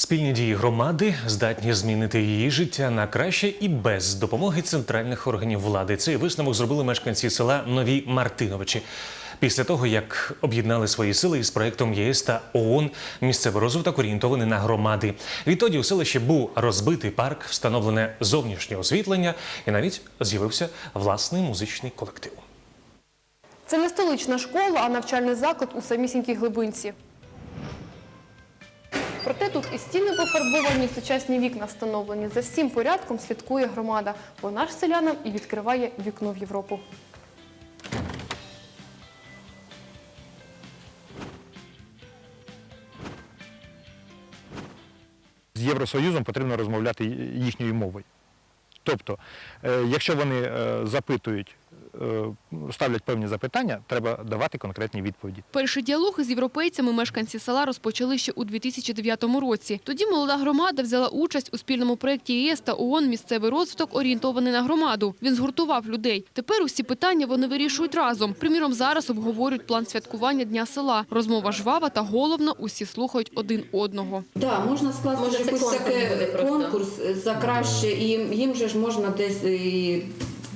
Спільні дії громади здатні змінити її життя на краще і без допомоги центральних органів влади. Цей висновок зробили мешканці села Нові Мартиновичі. Після того, як об'єднали свої сили із проектом ЄС та ООН, місцевий розвиток орієнтований на громади. Відтоді у селищі був розбитий парк, встановлене зовнішнє освітлення, і навіть з'явився власний музичний колектив. Це не столична школа, а навчальний заклад у самісінькій глибинці. Стіни пофарбовані, сучасні вікна встановлені. За всім порядком слідкує громада. Вона ж селянам і відкриває вікно в Європу. з Євросоюзом потрібно розмовляти їхньою мовою. Тобто, е, якщо вони е, запитують, ставлять певні запитання, треба давати конкретні відповіді. Перший діалог із європейцями мешканці села розпочали ще у 2009 році. Тоді молода громада взяла участь у спільному проєкті ЄС та ООН «Місцевий розвиток орієнтований на громаду». Він згуртував людей. Тепер усі питання вони вирішують разом. Приміром, зараз обговорюють план святкування Дня села. Розмова жвава та головно, усі слухають один одного. Да, можна скласти якийсь конкурс такий конкурс за краще, і їм же ж можна десь і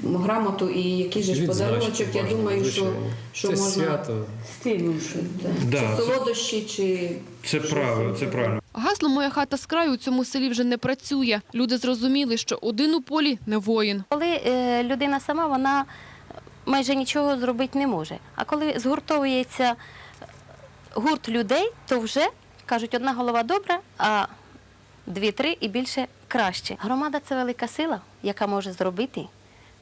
грамоту і якийсь же ж подаруночок. Я думаю, що, що це можна свято. стильніше. Да. Да, Чи солодощі, чи Це правильно, це правильно. Гасло «Моя хата з краю» у цьому селі вже не працює. Люди зрозуміли, що один у полі не воїн. Коли е, людина сама, вона майже нічого зробити не може. А коли згуртовується гурт людей, то вже кажуть, одна голова добра, а дві-три і більше краще. Громада це велика сила, яка може зробити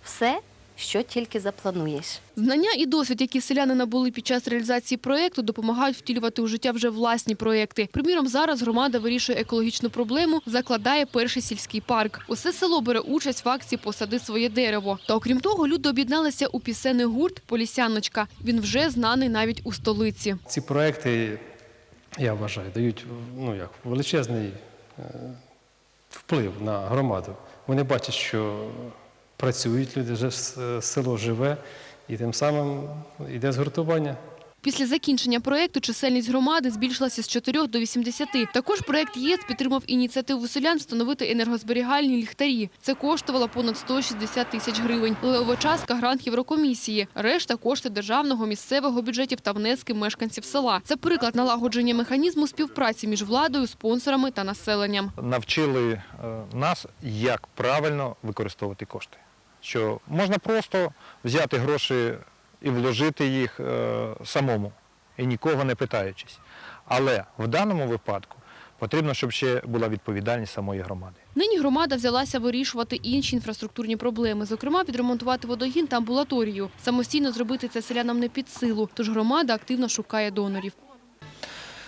все, що тільки заплануєш. Знання і досвід, які селяни набули під час реалізації проєкту, допомагають втілювати у життя вже власні проєкти. Приміром, зараз громада вирішує екологічну проблему, закладає перший сільський парк. Усе село бере участь в акції «Посади своє дерево». Та окрім того, люди об'єдналися у пісенний гурт «Полісяночка». Він вже знаний навіть у столиці. Ці проекти, я вважаю, дають ну, як, величезний е, вплив на громаду. Вони бачать, що працюють люди, вже село живе, і тим самим йде згуртування. Після закінчення проєкту чисельність громади збільшилася з 4 до 80. Також проєкт ЄС підтримав ініціативу селян встановити енергозберігальні ліхтарі. Це коштувало понад 160 тисяч гривень. Левовочаска – грант Єврокомісії. Решта – кошти державного, місцевого бюджетів та внески мешканців села. Це приклад налагодження механізму співпраці між владою, спонсорами та населенням. Навчили е, нас, як правильно використовувати кошти. Що можна просто взяти гроші і вложити їх е, самому, і нікого не питаючись. Але в даному випадку потрібно, щоб ще була відповідальність самої громади. Нині громада взялася вирішувати інші інфраструктурні проблеми, зокрема відремонтувати водогін та амбулаторію. Самостійно зробити це селянам не під силу, тож громада активно шукає донорів.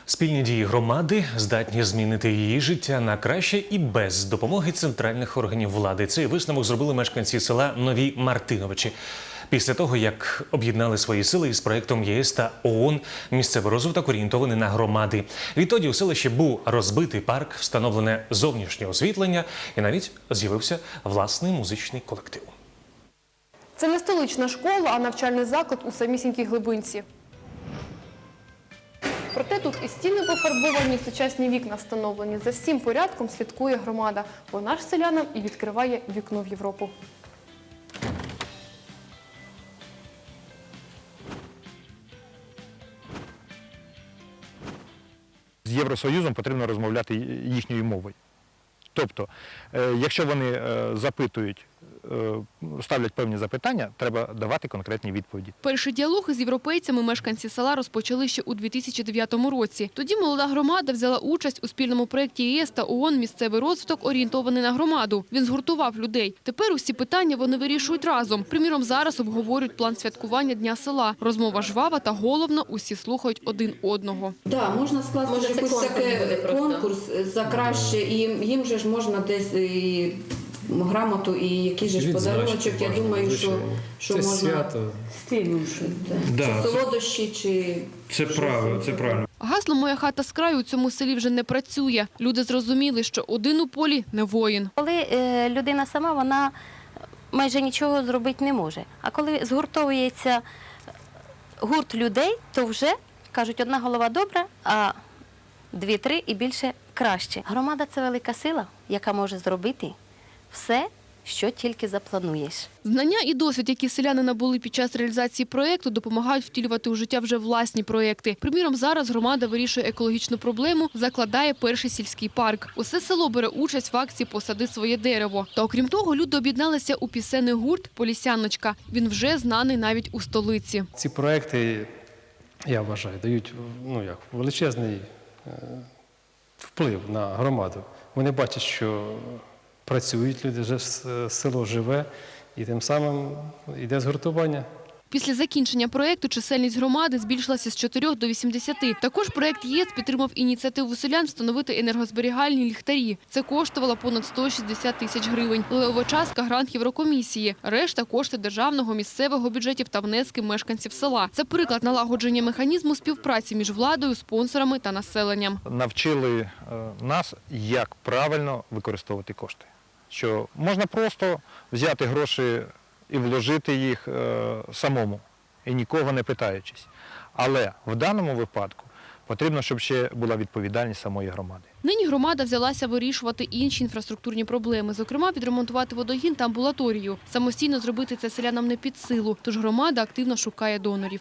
Спільні дії громади здатні змінити її життя на краще і без допомоги центральних органів влади. Цей висновок зробили мешканці села Нові Мартиновичі. Після того, як об'єднали свої сили із проектом ЄС та ООН, місцевий розвиток орієнтований на громади. Відтоді у селищі був розбитий парк, встановлене зовнішнє освітлення, і навіть з'явився власний музичний колектив. Це не столична школа, а навчальний заклад у самісінькій глибинці. Тут і стіни пофарбовані, сучасні вікна встановлені. За всім порядком слідкує громада. Вона ж селянам і відкриває вікно в Європу. з Євросоюзом потрібно розмовляти їхньою мовою. Тобто, е, якщо вони е, запитують, ставлять певні запитання, треба давати конкретні відповіді. Перший діалог із європейцями мешканці села розпочали ще у 2009 році. Тоді молода громада взяла участь у спільному проєкті ЄС та ООН «Місцевий розвиток орієнтований на громаду». Він згуртував людей. Тепер усі питання вони вирішують разом. Приміром, зараз обговорюють план святкування Дня села. Розмова жвава та головно, усі слухають один одного. да, можна скласти Може, якийсь конкурс такий конкурс за краще, і їм же ж можна десь і грамоту і якийсь же ж подаруночок. Я думаю, що, що це можна свято. стильніше. Да. Да, чи солодощі, чи Це правильно, це правильно. Гасло «Моя хата з краю» у цьому селі вже не працює. Люди зрозуміли, що один у полі не воїн. Коли е, людина сама, вона майже нічого зробити не може. А коли згуртовується гурт людей, то вже кажуть, одна голова добра, а дві-три і більше краще. Громада це велика сила, яка може зробити все, що тільки заплануєш. Знання і досвід, які селяни набули під час реалізації проєкту, допомагають втілювати у життя вже власні проєкти. Приміром, зараз громада вирішує екологічну проблему, закладає перший сільський парк. Усе село бере участь в акції «Посади своє дерево». Та окрім того, люди об'єдналися у пісенний гурт «Полісяночка». Він вже знаний навіть у столиці. Ці проекти, я вважаю, дають ну, як, величезний е, вплив на громаду. Вони бачать, що працюють люди, вже село живе, і тим самим йде згуртування. Після закінчення проєкту чисельність громади збільшилася з 4 до 80. Також проєкт ЄС підтримав ініціативу селян встановити енергозберігальні ліхтарі. Це коштувало понад 160 тисяч гривень. Левова частка – грант Єврокомісії. Решта – кошти державного, місцевого бюджетів та внески мешканців села. Це приклад налагодження механізму співпраці між владою, спонсорами та населенням. Навчили е, нас, як правильно використовувати кошти. Що можна просто взяти гроші і вложити їх е, самому, і нікого не питаючись. Але в даному випадку потрібно, щоб ще була відповідальність самої громади. Нині громада взялася вирішувати інші інфраструктурні проблеми, зокрема відремонтувати водогін та амбулаторію. Самостійно зробити це селянам не під силу, тож громада активно шукає донорів.